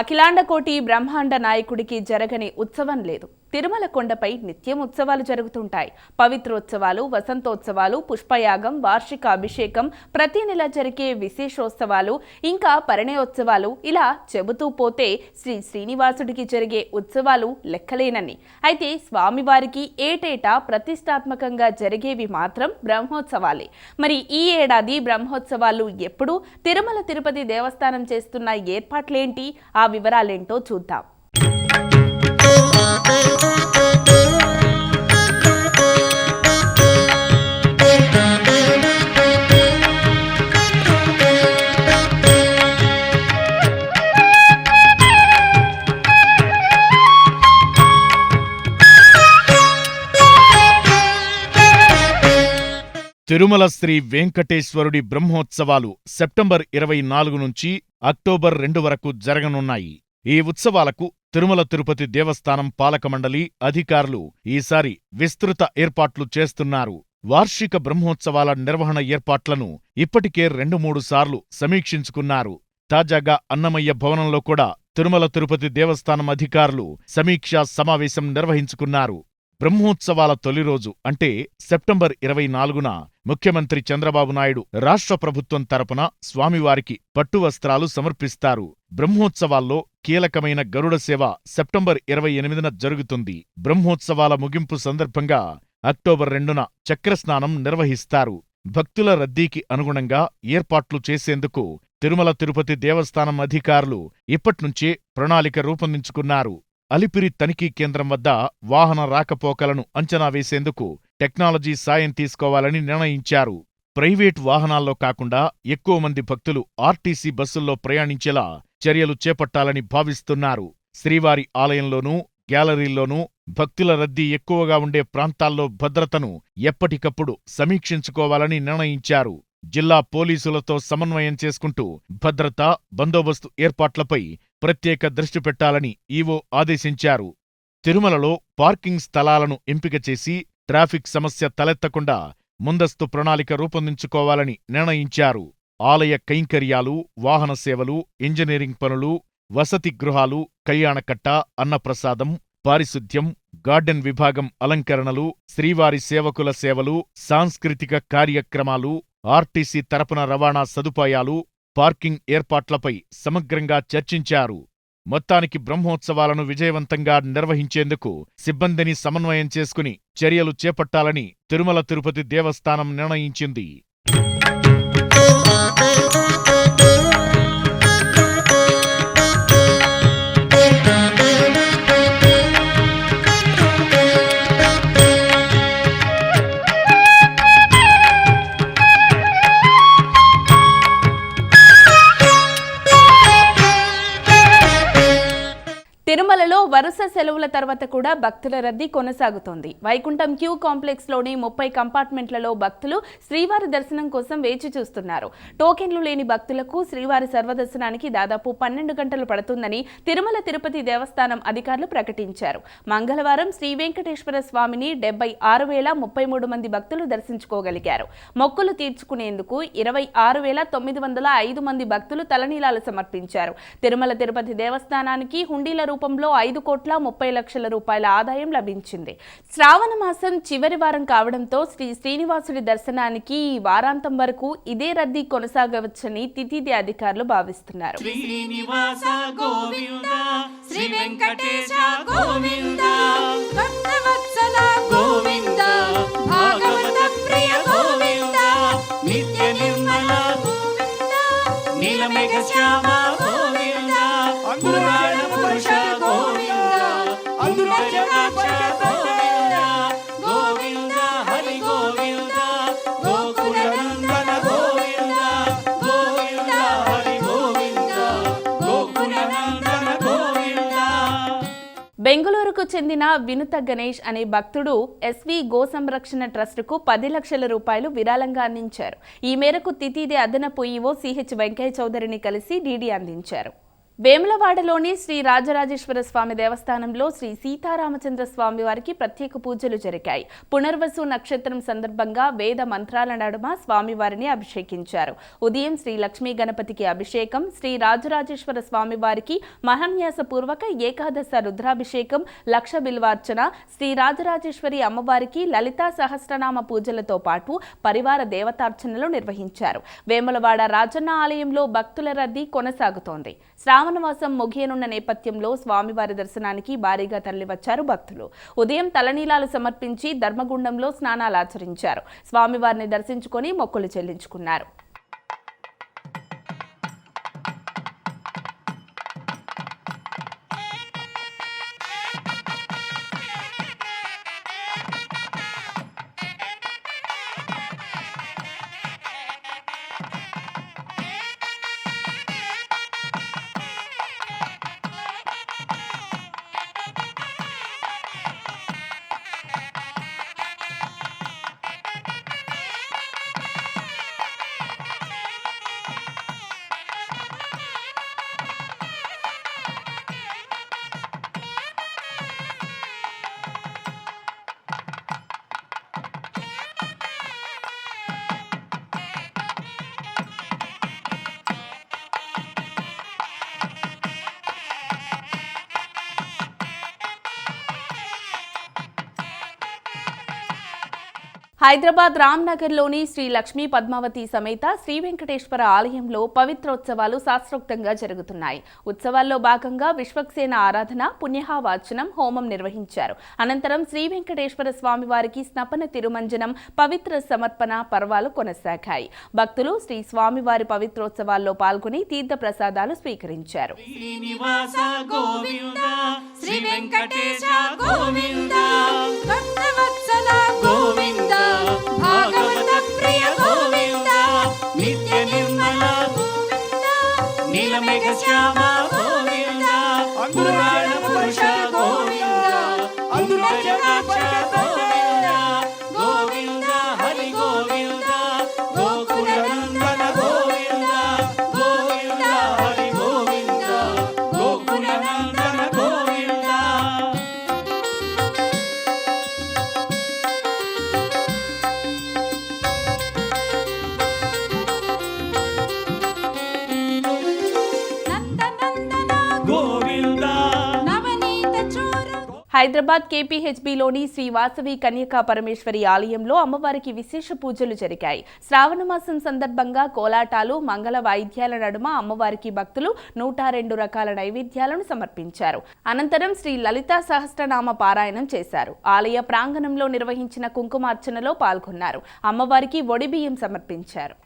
అఖిలాండ కోటి బ్రహ్మాండ నాయకుడికి జరగని ఉత్సవం లేదు. తిరుమల కొండపై నిత్యం ఉత్సవాలు జరుగుతుంటాయి. పవిత్రోత్సవాలు వసంతోత్సవాలు పుష్పయాగం వార్షిక అభిషేకం ప్రతి నెల జరిగే విశేషోత్సవాలు ఇంకా పరిణయోత్సవాలు ఇలా చెబుతూ పోతే శ్రీ శ్రీనివాసుడికి జరిగే ఉత్సవాలు లెక్కలేనని అయితే స్వామివారికి ఏటేటా ప్రతిష్టాత్మకంగా జరిగేవి మాత్రం బ్రహ్మోత్సవాలే. మరి ఈ ఏడాది బ్రహ్మోత్సవాలు ఎప్పుడు? తిరుమల తిరుపతి దేవస్థానం చేస్తున్న ఏర్పాట్లేంటి? ఆ వివరాలేంటో చూద్దాం. తిరుమల శ్రీ వెంకటేశ్వరుడి బ్రహ్మోత్సవాలు సెప్టెంబర్ ఇరవై నాలుగు నుంచి అక్టోబర్ రెండు వరకు జరగనున్నాయి. ఈ ఉత్సవాలకు తిరుమల తిరుపతి దేవస్థానం పాలక మండలి అధికారులు ఈసారి విస్తృత ఏర్పాట్లు చేస్తున్నారు. వార్షిక బ్రహ్మోత్సవాల నిర్వహణ ఏర్పాట్లను ఇప్పటికే రెండు మూడు సార్లు సమీక్షించుకున్నారు. తాజాగా అన్నమయ్య భవనంలో కూడా తిరుమల తిరుపతి దేవస్థానం అధికారులు సమీక్షా సమావేశం నిర్వహించుకున్నారు. బ్రహ్మోత్సవాల తొలి రోజు అంటే సెప్టెంబర్ ఇరవై నాలుగున ముఖ్యమంత్రి చంద్రబాబు నాయుడు రాష్ట్ర ప్రభుత్వం తరపున స్వామివారికి పట్టువస్త్రాలు సమర్పిస్తారు. బ్రహ్మోత్సవాల్లో కీలకమైన గరుడ సేవ సెప్టెంబర్ ఇరవై ఎనిమిదిన జరుగుతుంది. బ్రహ్మోత్సవాల ముగింపు సందర్భంగా అక్టోబర్ రెండున చక్రస్నానం నిర్వహిస్తారు. భక్తుల రద్దీకి అనుగుణంగా ఏర్పాట్లు చేసేందుకు తిరుమల తిరుపతి దేవస్థానం అధికారులు ఇప్పట్నుంచే ప్రణాళిక రూపొందించుకున్నారు. అలిపిరి తనిఖీ కేంద్రం వద్ద వాహన రాకపోకలను అంచనా వేసేందుకు టెక్నాలజీ సాయం తీసుకోవాలని నిర్ణయించారు. ప్రైవేట్ వాహనాల్లో కాకుండా ఎక్కువ మంది భక్తులు ఆర్టీసీ బస్సుల్లో ప్రయాణించేలా చర్యలు చేపట్టాలని భావిస్తున్నారు. శ్రీవారి ఆలయంలోనూ గ్యాలరీల్లోనూ భక్తుల రద్దీ ఎక్కువగా ఉండే ప్రాంతాల్లో భద్రతను ఎప్పటికప్పుడు సమీక్షించుకోవాలని నిర్ణయించారు. జిల్లా పోలీసులతో సమన్వయం చేసుకుంటూ భద్రత బందోబస్తు ఏర్పాట్లపై ప్రత్యేక దృష్టి పెట్టాలని ఈవో ఆదేశించారు. తిరుమలలో పార్కింగ్ స్థలాలను ఎంపిక చేసి ట్రాఫిక్ సమస్య తలెత్తకుండా ముందస్తు ప్రణాళిక రూపొందించుకోవాలని నిర్ణయించారు. ఆలయ కైంకర్యాలు వాహన సేవలు ఇంజనీరింగ్ పనులు వసతి గృహాలు కళ్యాణకట్ట అన్నప్రసాదం పారిశుద్ధ్యం గార్డెన్ విభాగం అలంకరణలు శ్రీవారి సేవకుల సేవలు సాంస్కృతిక కార్యక్రమాలు ఆర్టీసీ తరపున రవాణా సదుపాయాలు పార్కింగ్ ఏర్పాట్లపై సమగ్రంగా చర్చించారు. మొత్తానికి బ్రహ్మోత్సవాలను విజయవంతంగా నిర్వహించేందుకు సిబ్బందిని సమన్వయం చేసుకుని చర్యలు చేపట్టాలని తిరుమల తిరుపతి దేవస్థానం నిర్ణయించింది. తిరుమలలో వరుస సెలవుల తర్వాత కూడా భక్తుల రద్దీ కొనసాగుతోంది. వైకుంఠం క్యూ కాంప్లెక్స్లోని ముప్పై కంపార్ట్మెంట్లలో భక్తులు శ్రీవారి దర్శనం కోసం వేచి చూస్తున్నారు. టోకెన్లు లేని భక్తులకు శ్రీవారి సర్వదర్శనానికి దాదాపు పన్నెండు గంటలు పడుతుందని తిరుమల తిరుపతి దేవస్థానం అధికారులు ప్రకటించారు. మంగళవారం శ్రీ వెంకటేశ్వర స్వామిని డెబ్బై ఆరు వేల ముప్పై మూడు మంది భక్తులు దర్శించుకోగలిగారు. మొక్కులు తీర్చుకునేందుకు ఇరవై ఆరు వేల తొమ్మిది వందల ఐదు మంది భక్తులు తలనీలాలు సమర్పించారు. తిరుమల తిరుపతి దేవస్థానానికి హుండీల రూపంలో ఐదు కోట్ల ముప్పై లక్షల రూపాయల ఆదాయం లభించింది. శ్రావణ మాసం చివరి వారం కావడంతో శ్రీ శ్రీనివాసుడి దర్శనానికి ఈ వారాంతం వరకు ఇదే రద్దీ కొనసాగవచ్చని తితిది అధికారులు భావిస్తున్నారు. శ్రీనివాస గోవింద శ్రీ వెంకటేశ గోవింద. భక్తవత్సల గోవింద భాగవత ప్రియ గోవింద నిత్య నిర్మల నీలమేఘ శ్యామ గోవింద చెందిన వినుత గణేష్ అనే భక్తుడు ఎస్వి గో సంరక్షణ ట్రస్టుకు పది లక్షల రూపాయలు విరాళంగా అందించారు. ఈ మేరకు తితిదే అదనపు ఈవో సిహెచ్ వెంకయ్య చౌదరిని కలిసి డీడీ అందించారు. వేములవాడలోని శ్రీ రాజరాజేశ్వర స్వామి దేవస్థానంలో శ్రీ సీతారామచంద్ర స్వామి వారికి ప్రత్యేక పూజలు జరిగాయి. పునర్వసు నక్షత్రం సందర్భంగా వేద మంత్రాల నడుమ స్వామివారిని అభిషేకించారు. ఉదయం శ్రీ లక్ష్మీ గణపతికి అభిషేకం శ్రీ రాజరాజేశ్వర స్వామి వారికి మహాన్యాసపూర్వక ఏకాదశ రుద్రాభిషేకం లక్ష బిల్వార్చన శ్రీ రాజరాజేశ్వరి అమ్మవారికి లలితా సహస్రనామ పూజలతో పాటు పరివార దేవతార్చనలు నిర్వహించారు. వేములవాడ రాజన్న ఆలయంలో భక్తుల రద్దీ కొనసాగుతోంది. శ్రావణమాసం ముగియనున్న నేపథ్యంలో స్వామివారి దర్శనానికి భారీగా తరలివచ్చారు భక్తులు. ఉదయం తలనీలాలు సమర్పించి ధర్మగుండంలో స్నానాలు ఆచరించారు. స్వామివారిని దర్శించుకొని మొక్కులు చెల్లించుకున్నారు. హైదరాబాద్ రామ్నగర్లోని శ్రీ లక్ష్మీ పద్మావతి సమేత శ్రీ వెంకటేశ్వర ఆలయంలో పవిత్రోత్సవాలు శాస్త్రోక్తంగా జరుగుతున్నాయి. ఉత్సవాల్లో భాగంగా విశ్వక్సేన ఆరాధన పుణ్యహావాచనం హోమం నిర్వహించారు. అనంతరం శ్రీ వెంకటేశ్వర స్వామి వారికి స్నపన తిరుమంజనం పవిత్ర సమర్పణ పర్వాలు కొనసాగాయి. భక్తులు శ్రీ స్వామివారి పవిత్రోత్సవాల్లో పాల్గొని తీర్థ ప్రసాదాలు స్వీకరించారు శ్రీ వెంకటేశ గోవిందా. హైదరాబాద్ కేపీహెచ్బిలోని శ్రీ వాసవి కన్యకా పరమేశ్వరి ఆలయంలో అమ్మవారికి విశేష పూజలు జరిగాయి. శ్రావణ మాసం సందర్భంగా కోలాటాలు మంగళ వాయిద్యాల నడుమ అమ్మవారికి భక్తులు నూట రెండు రకాల నైవేద్యాలను సమర్పించారు. అనంతరం శ్రీ లలితా సహస్రనామ పారాయణం చేశారు. ఆలయ ప్రాంగణంలో నిర్వహించిన కుంకుమార్చనలో పాల్గొన్నారు. అమ్మవారికి ఒడిబియ్యం సమర్పించారు.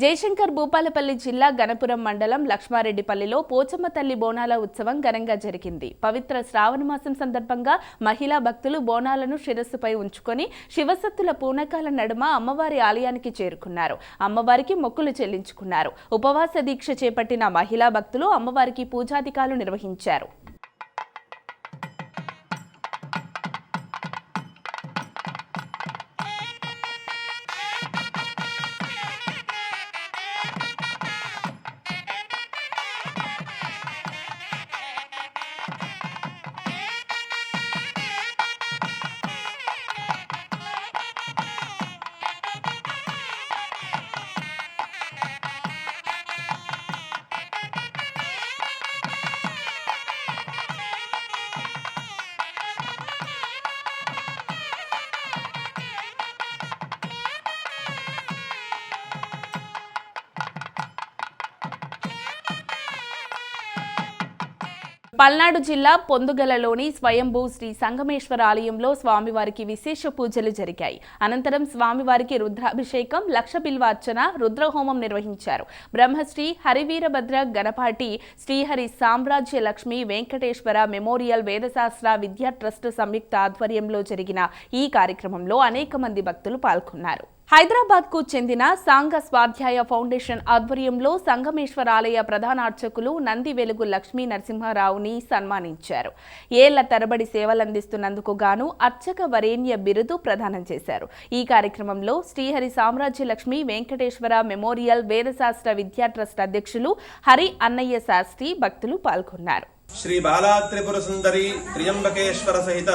జయశంకర్ భూపాలపల్లి జిల్లా గణపురం మండలం లక్ష్మారెడ్డిపల్లిలో పోచమ్మ తల్లి బోనాల ఉత్సవం ఘనంగా జరిగింది. పవిత్ర శ్రావణ మాసం సందర్భంగా మహిళా భక్తులు బోనాలను శిరస్సుపై ఉంచుకొని శివసత్తుల పూనకాల నడుమ అమ్మవారి ఆలయానికి చేరుకున్నారు. అమ్మవారికి మొక్కులు చెల్లించుకున్నారు. ఉపవాస దీక్ష చేపట్టిన మహిళా భక్తులు అమ్మవారికి పూజాధికాలు నిర్వహించారు. పల్నాడు జిల్లా పొందుగలలోని స్వయంభూ శ్రీ సంగమేశ్వర ఆలయంలో స్వామివారికి విశేష పూజలు జరిగాయి. అనంతరం స్వామివారికి రుద్రాభిషేకం లక్ష బిల్వార్చన రుద్రహోమం నిర్వహించారు. బ్రహ్మశ్రీ హరివీరభద్ర గణపాటి శ్రీహరి సామ్రాజ్య లక్ష్మి వెంకటేశ్వర మెమోరియల్ వేదశాస్త్ర విద్యా ట్రస్ట్ సంయుక్త ఆధ్వర్యంలో జరిగిన ఈ కార్యక్రమంలో అనేక మంది భక్తులు పాల్గొన్నారు. హైదరాబాద్కు చెందిన సాంఘ స్వాధ్యాయ ఫౌండేషన్ ఆధ్వర్యంలో సంగమేశ్వర ఆలయ ప్రధాన అర్చకులు నంది వెలుగు లక్ష్మీ నరసింహారావుని సన్మానించారు. ఏళ్ళ తరబడి సేవలందిస్తున్నందుకు గాను అర్చక వరేణ్య బిరుదు ప్రదానం చేశారు. ఈ కార్యక్రమంలో శ్రీహరి సామ్రాజ్య లక్ష్మి వెంకటేశ్వర మెమోరియల్ వేదశాస్త్ర విద్యా ట్రస్ట్ అధ్యక్షులు హరి అన్నయ్య శాస్త్రి భక్తులు పాల్గొన్నారు. శ్రీ బాలా త్రిపుర సుందరి త్రియంబకేశ్వర సహిత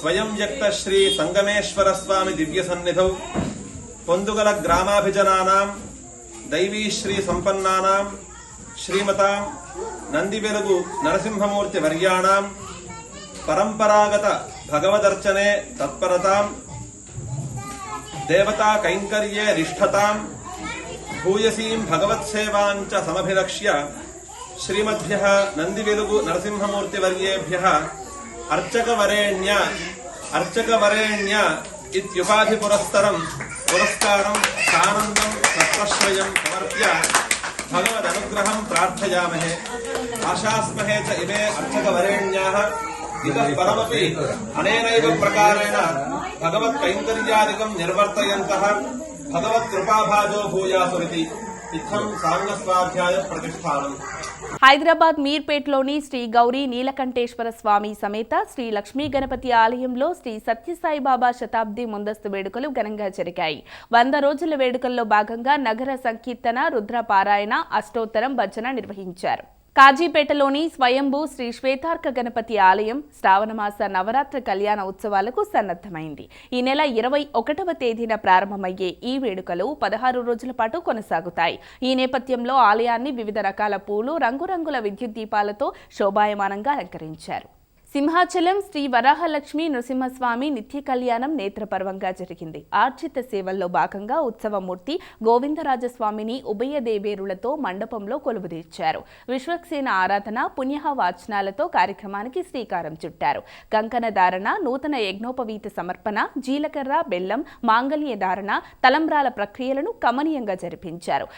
స్వయం వ్యక్త శ్రీ సంగమేశ్వర స్వామి దివ్య సన్నిధౌ. పొందుగల గ్రామాభిజనానాం దైవీ శ్రీ సంపన్నానాం శ్రీమతాం నంది నరసింహమూర్తి వర్యాణాం పరంపరాగత భగవదర్చనే తత్పరతాం దేవతా కైంకర్యే నిష్ఠతాం భూయసీం భగవత్సేవాంచ సమభిలక్ష్య శ్రీమద్భ్యः నందివెలుగు నరసింహమూర్తివర్యేభ్యः अर्चक वरेण्य अर्चक अर्चकवरेण्य अर्चकवरेण्य इत्युपाधिपुरस्सरं पुरस्कारं, सानन्दं सत्त्वश्रयं समर्प्य भगवदनुग्रहं प्रार्थयामहे। आशास्महे च इमे अर्चक वरेण्याः इतः परमपि अनेनैव प्रकारेण भगवत् भगवत्कैङ्कर्यादिकं निर्वर्तयन्तः। भगवत् कृपाभाजो भूयासुरिति। హైదరాబాద్ మీర్పేట్లోని శ్రీ గౌరీ నీలకంఠేశ్వర స్వామి సమేత శ్రీ లక్ష్మీ గణపతి ఆలయంలో శ్రీ సత్యసాయి బాబా శతాబ్ది ముందస్తు వేడుకలు ఘనంగా జరిగాయి. వంద రోజుల వేడుకల్లో భాగంగా నగర సంకీర్తన రుద్రపారాయణ అష్టోత్తరం భజన నిర్వహించారు. కాజీపేటలోని స్వయంభూ శ్రీ శ్వేతార్క గణపతి ఆలయం శ్రావణమాస నవరాత్రి కళ్యాణ ఉత్సవాలకు సన్నద్ధమైంది. ఈ నెల ఇరవై ఒకటవ తేదీన ప్రారంభమయ్యే ఈ వేడుకలు పదహారు రోజుల పాటు కొనసాగుతాయి. ఈ నేపథ్యంలో ఆలయాన్ని వివిధ రకాల పూలు రంగురంగుల విద్యుత్ దీపాలతో శోభాయమానంగా అలంకరించారు. సింహాచలం శ్రీ వరాహలక్ష్మి నృసింహస్వామి నిత్య కళ్యాణం నేత్రపర్వంగా జరిగింది. ఆర్జిత సేవల్లో భాగంగా ఉత్సవమూర్తి గోవిందరాజస్వామిని ఉభయ దేవేరులతో మండపంలో కొలువుదీర్చారు. విశ్వక్సేన ఆరాధన పుణ్యహ వాచనాలతో కార్యక్రమానికి శ్రీకారం చుట్టారు. కంకణ ధారణ నూతన యజ్ఞోపవీత సమర్పణ జీలకర్ర బెల్లం మాంగళ్య ధారణ తలంబ్రాల ప్రక్రియలను కమనీయంగా జరిపించారు.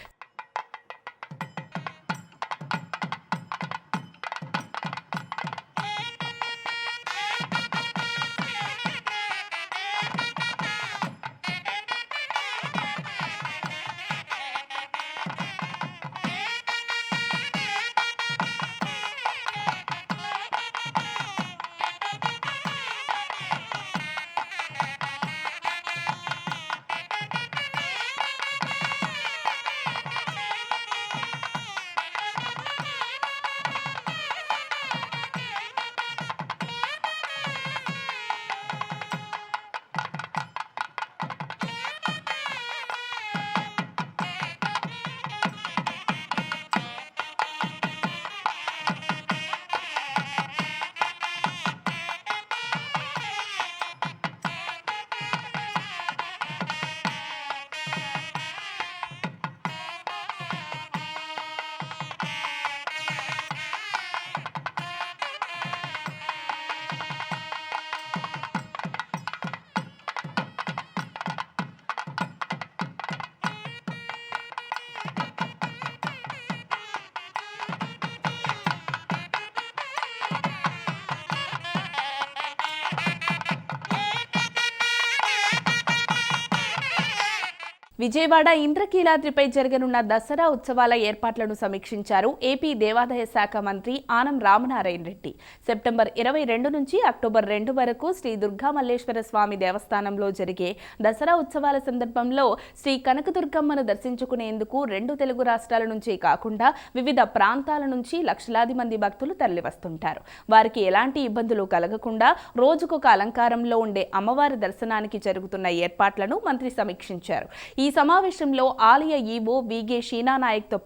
విజయవాడ ఇంద్రకీలాద్రిపై జరగనున్న దసరా ఉత్సవాల ఏర్పాట్లను సమీక్షించారు ఏపీ దేవాదాయ శాఖ మంత్రి ఆనం రామనారాయణ రెడ్డి. సెప్టెంబర్ ఇరవై రెండు నుంచి అక్టోబర్ రెండు వరకు శ్రీ దుర్గా మల్లేశ్వర స్వామి దేవస్థానంలో జరిగే దసరా ఉత్సవాల సందర్భంలో శ్రీ కనకదుర్గమ్మను దర్శించుకునేందుకు రెండు తెలుగు రాష్ట్రాల నుంచే కాకుండా వివిధ ప్రాంతాల నుంచి లక్షలాది మంది భక్తులు తరలివస్తుంటారు. వారికి ఎలాంటి ఇబ్బందులు కలగకుండా రోజుకొక అలంకారంలో ఉండే అమ్మవారి దర్శనానికి జరుగుతున్న ఏర్పాట్లను మంత్రి సమీక్షించారు. ఈ సమావేశంలో ఆలయ ఈవో విగే షీనా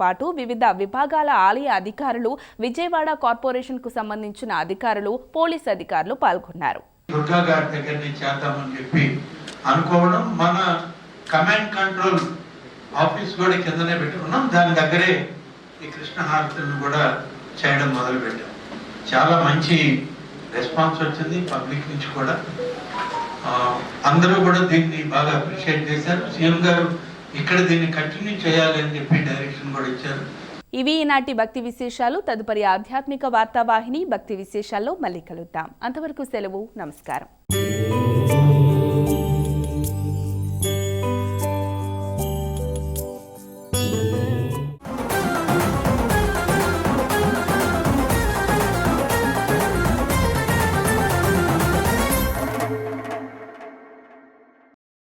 పాటు వివిధ విభాగాల ఆలయ అధికారులు విజయవాడ కార్పొరేషన్కు సంబంధించిన అధికారులు పోలీస్ అధికారులు పాల్గొన్నారు. దుర్గా గారి దగ్గర నుంచి చేద్దామని చెప్పి అనుకోవడం మన కమాండ్ కంట్రోల్ ఆఫీస్ కూడా కిందనే పెట్టుకున్నాం. దాని దగ్గరే ఈ కృష్ణ హారతులను కూడా చేయడం మొదలు పెట్టాం చాలా మంచి రెస్పాన్స్ వచ్చింది పబ్లిక్ నుంచి కూడా. అందరూ కూడా దీన్ని బాగా అప్రిషియేట్ చేశారు. సీఎం గారు ఇక్కడ దీన్ని కంటిన్యూ చేయాలి అని చెప్పి డైరెక్షన్ కూడా ఇచ్చారు. ఇవి ఈనాటి భక్తి విశేషాలు. తదుపరి ఆధ్యాత్మిక వార్తావాహిని భక్తి విశేషాల్లో మళ్ళీ కలుద్దాం. అంతవరకు సెలవు. నమస్కారం.